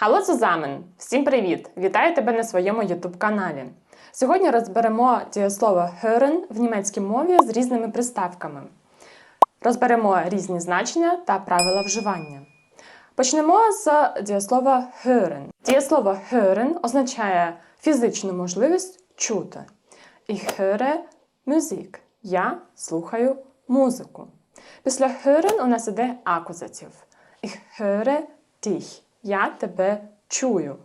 Hallo zusammen! Всім привіт! Вітаю тебе на своєму YouTube каналі. Сьогодні розберемо дієслово hören в німецькій мові з різними приставками. Розберемо різні значення та правила вживання. Почнемо з дієслова hören. Дієслово hören означає фізичну можливість чути. Ich höre Musik. Я слухаю музику. Після hören у нас іде акузатив. Ich höre dich. Я тебе чую.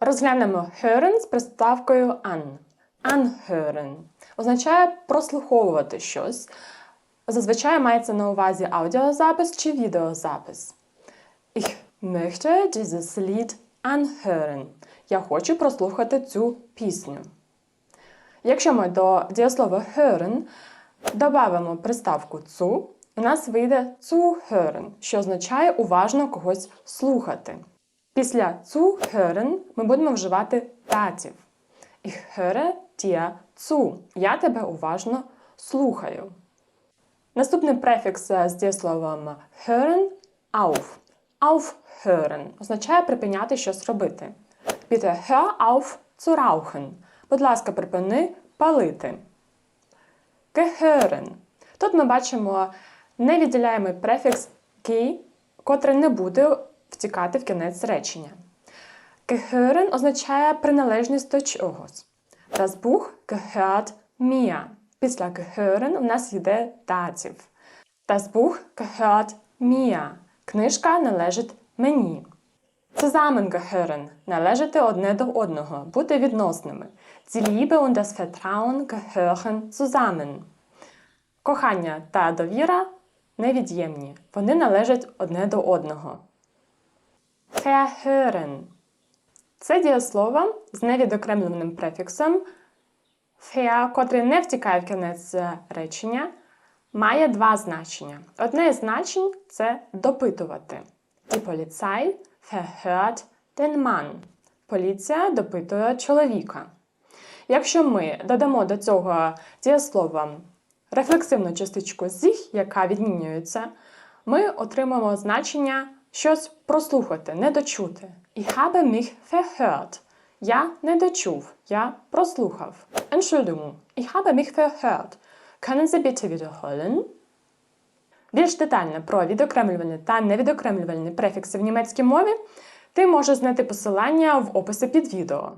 Розглянемо hören з приставкою an. Anhören означає прослуховувати щось. Зазвичай мається на увазі аудіозапис чи відеозапис. Ich möchte dieses Lied anhören. Я хочу прослухати цю пісню. Якщо ми до дієслова hören додамо приставку zu, у нас вийде zuhören, що означає уважно когось слухати. Після zuhören ми будемо вживати датів. Ich höre dir zu. Я тебе уважно слухаю. Наступний префікс з дієсловом hören auf. Aufhören означає припиняти щось робити. Bitte hör auf zu rauchen. Будь ласка, припини палити. Gehören. Тут ми бачимо невідділяємий префікс «ки», котрий не буде втікати в кінець речення. Gehören означає приналежність до чогось. Das Buch gehört. Після gehören у нас йде датів. Das Buch mir. Книжка належить мені. Zusammengehören – належати одне до одного, бути відносними. Die Liebe und das Vertrauen gehören zusammen. Кохання та довіра невід'ємні. Вони належать одне до одного. Verhören – це дієслово з невідокремленим префіксом «ver», котрий не втікає в кінець е, речення, має два значення. Одне із значень це допитувати. Die Polizei verhört den Mann. Поліція допитує чоловіка. Якщо ми додамо до цього дієслова рефлексивну частичку sich, яка відмінюється, ми отримаємо значення щось прослухати, недочути. Ich habe mich verhört. Я не дочув, я прослухав. Entschuldigung, ich habe mich verhört. Können Sie bitte wiederholen? Більш детально про відокремлювальні та невідокремлювальні префікси в німецькій мові ти можеш знайти посилання в описі під відео.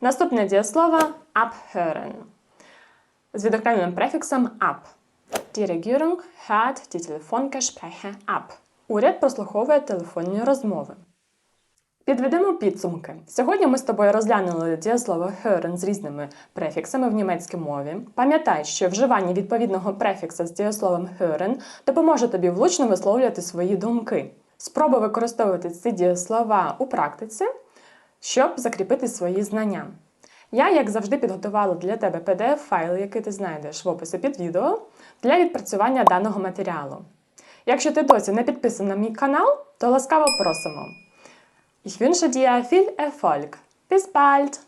Наступне дієслово abhören з відокремленим префіксом ab. Die Regierung hört die Telefongespräche ab. Уряд прослуховує телефонні розмови. Підведемо підсумки. Сьогодні ми з тобою розглянули дієслово hören з різними префіксами в німецькій мові. Пам'ятай, що вживання відповідного префікса з дієсловом hören допоможе тобі влучно висловлювати свої думки. Спробуй використовувати ці дієслова у практиці, щоб закріпити свої знання. Я, як завжди, підготувала для тебе PDF-файл, який ти знайдеш в описі під відео, для відпрацювання даного матеріалу. Якщо ти досі не підписаний на мій канал, то ласкаво просимо. Ich wünsche dir viel Erfolg. Bis bald!